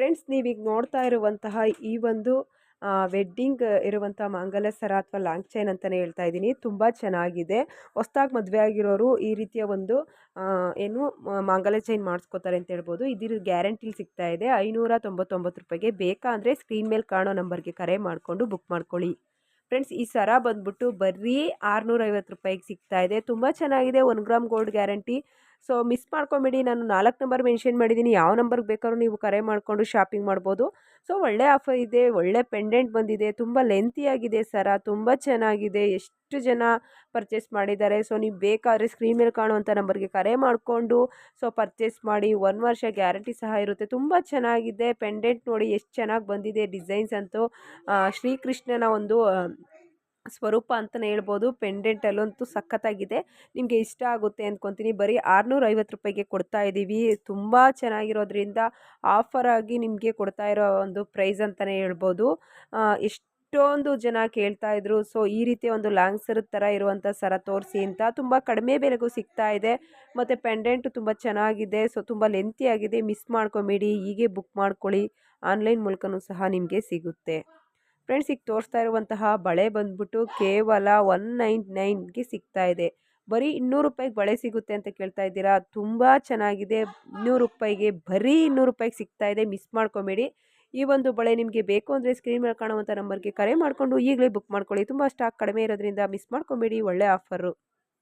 Friends, ನೀವೀಗ ನೋಡ್ತಾ ಇರುವಂತಹ ಈ ಒಂದು ವೆಡ್ಡಿಂಗ್ ಇರುವಂಥ ಮಾಂಗಲ್ಯ ಸರ ಅಥವಾ ಲಾಂಗ್ ಚೈನ್ ಅಂತಲೇ ಹೇಳ್ತಾ ಇದ್ದೀನಿ. ತುಂಬ ಚೆನ್ನಾಗಿದೆ. ಹೊಸ್ದಾಗಿ ಮದುವೆ ಆಗಿರೋರು ಈ ರೀತಿಯ ಒಂದು ಏನು ಮಾಂಗಲ್ಯ ಚೈನ್ ಮಾಡಿಸ್ಕೋತಾರೆ ಅಂತ ಹೇಳ್ಬೋದು. ಇದ್ರ ಗ್ಯಾರಂಟಿಲಿ ಸಿಗ್ತಾ ಇದೆ. ಐನೂರ ತೊಂಬತ್ತೊಂಬತ್ತು ರೂಪಾಯಿಗೆ ಬೇಕಾ ಅಂದರೆ ಸ್ಕ್ರೀನ್ ಮೇಲೆ ಕಾಣೋ ನಂಬರ್ಗೆ ಕರೆ ಮಾಡಿಕೊಂಡು ಬುಕ್ ಮಾಡ್ಕೊಳ್ಳಿ. ಫ್ರೆಂಡ್ಸ್, ಈ ಸರ ಬಂದ್ಬಿಟ್ಟು ಬರೀ ಆರುನೂರೈವತ್ತು ರೂಪಾಯಿಗೆ ಸಿಗ್ತಾ ಇದೆ. ತುಂಬ ಚೆನ್ನಾಗಿದೆ one gram gold guarantee so miss ಮಾಡ್ಕೊಬೇಡಿ. ನಾನು ನಾಲ್ಕು ನಂಬರ್ ಮೆನ್ಷನ್ ಮಾಡಿದ್ದೀನಿ. ಯಾವ ನಂಬರ್ಗೆ ಬೇಕಾದ್ರೂ ನೀವು ಕರೆ ಮಾಡಿಕೊಂಡು ಶಾಪಿಂಗ್ ಮಾಡ್ಬೋದು. ಸೊ, ಒಳ್ಳೆ ಆಫರ್ ಇದೆ, ಒಳ್ಳೆ ಪೆಂಡೆಂಟ್ ಬಂದಿದೆ, ತುಂಬ ಲೆಂತಿಯಾಗಿದೆ ಸರ, ತುಂಬ ಚೆನ್ನಾಗಿದೆ, ಎಷ್ಟು ಜನ ಪರ್ಚೇಸ್ ಮಾಡಿದ್ದಾರೆ. ಸೊ, ನೀವು ಬೇಕಾದರೆ ಸ್ಕ್ರೀನ್ ಮೇಲೆ ಕಾಣುವಂಥ ನಂಬರ್ಗೆ ಕರೆ ಮಾಡಿಕೊಂಡು, ಸೊ ಪರ್ಚೇಸ್ ಮಾಡಿ ಒನ್ ವರ್ಷ ಗ್ಯಾರಂಟಿ ಸಹ ಇರುತ್ತೆ. ತುಂಬ ಚೆನ್ನಾಗಿದೆ, ಪೆಂಡೆಂಟ್ ನೋಡಿ ಎಷ್ಟು ಚೆನ್ನಾಗಿ ಬಂದಿದೆ ಡಿಸೈನ್ಸ್ ಅಂತೂ ಶ್ರೀಕೃಷ್ಣನ ಒಂದು ಸ್ವರೂಪ ಅಂತಲೇ ಹೇಳ್ಬೋದು ಪೆಂಡೆಂಟಲ್ಲಂತೂ ಸಖತ್ತಾಗಿದೆ. ನಿಮಗೆ ಇಷ್ಟ ಆಗುತ್ತೆ ಅಂದ್ಕೊತೀನಿ ಬರೀ ಆರುನೂರ ಐವತ್ತು ರೂಪಾಯಿಗೆ ಕೊಡ್ತಾ ಇದ್ದೀವಿ. ತುಂಬ ಚೆನ್ನಾಗಿರೋದ್ರಿಂದ ಆಫರ್ ಆಗಿ ನಿಮಗೆ ಕೊಡ್ತಾ ಇರೋ ಒಂದು ಪ್ರೈಸ್ ಅಂತಲೇ ಹೇಳ್ಬೋದು. ಎಷ್ಟೊಂದು ಜನ ಕೇಳ್ತಾ ಇದ್ರು, ಸೊ, ಈ ರೀತಿಯ ಒಂದು ಲಾಂಗ್ ಸರ್ ಥರ ಇರುವಂಥ ಸರ ತೋರಿಸಿ ಅಂತ. ತುಂಬ ಕಡಿಮೆ ಬೆಲೆಗೂ ಸಿಗ್ತಾ ಇದೆ. ಮತ್ತು ಪೆಂಡೆಂಟು ತುಂಬ ಚೆನ್ನಾಗಿದೆ. ಸೊ, ತುಂಬ ಲೆಂತಿ ಆಗಿದೆ. ಮಿಸ್ ಮಾಡ್ಕೊಬೇಡಿ. ಹೀಗೆ ಬುಕ್ ಮಾಡ್ಕೊಳ್ಳಿ. ಆನ್ಲೈನ್ ಮೂಲಕನೂ ಸಹ ನಿಮಗೆ ಸಿಗುತ್ತೆ. ಫ್ರೆಂಡ್ಸ್, ಈಗ ತೋರಿಸ್ತಾ ಇರುವಂತಹ ಬಳೆ ಬಂದ್ಬಿಟ್ಟು ಕೇವಲ ಒನ್ ನೈನ್ ನೈನ್ಗೆ ಸಿಗ್ತಾ ಇದೆ. ಬರೀ ಇನ್ನೂರು ರೂಪಾಯಿಗೆ ಬಳೆ ಸಿಗುತ್ತೆ ಅಂತ ಕೇಳ್ತಾ ಇದ್ದೀರಾ? ತುಂಬ ಚೆನ್ನಾಗಿದೆ. ಇನ್ನೂರು ರೂಪಾಯಿಗೆ ಬರೀ ಇನ್ನೂರು ರೂಪಾಯಿಗೆ ಸಿಗ್ತಾ ಇದೆ. ಮಿಸ್ ಮಾಡ್ಕೊಬೇಡಿ. ಈ ಒಂದು ಬಳೆ ನಿಮಗೆ ಬೇಕು ಅಂದರೆ ಸ್ಕ್ರೀನ್ ಮೇಲೆ ಕಾಣುವಂಥ ನಂಬರ್ಗೆ ಕರೆ ಮಾಡಿಕೊಂಡು ಈಗಲೇ ಬುಕ್ ಮಾಡ್ಕೊಳ್ಳಿ. ತುಂಬ ಸ್ಟಾಕ್ ಕಡಿಮೆ ಇರೋದ್ರಿಂದ ಮಿಸ್ ಮಾಡ್ಕೊಬೇಡಿ. ಒಳ್ಳೆ ಆಫರು.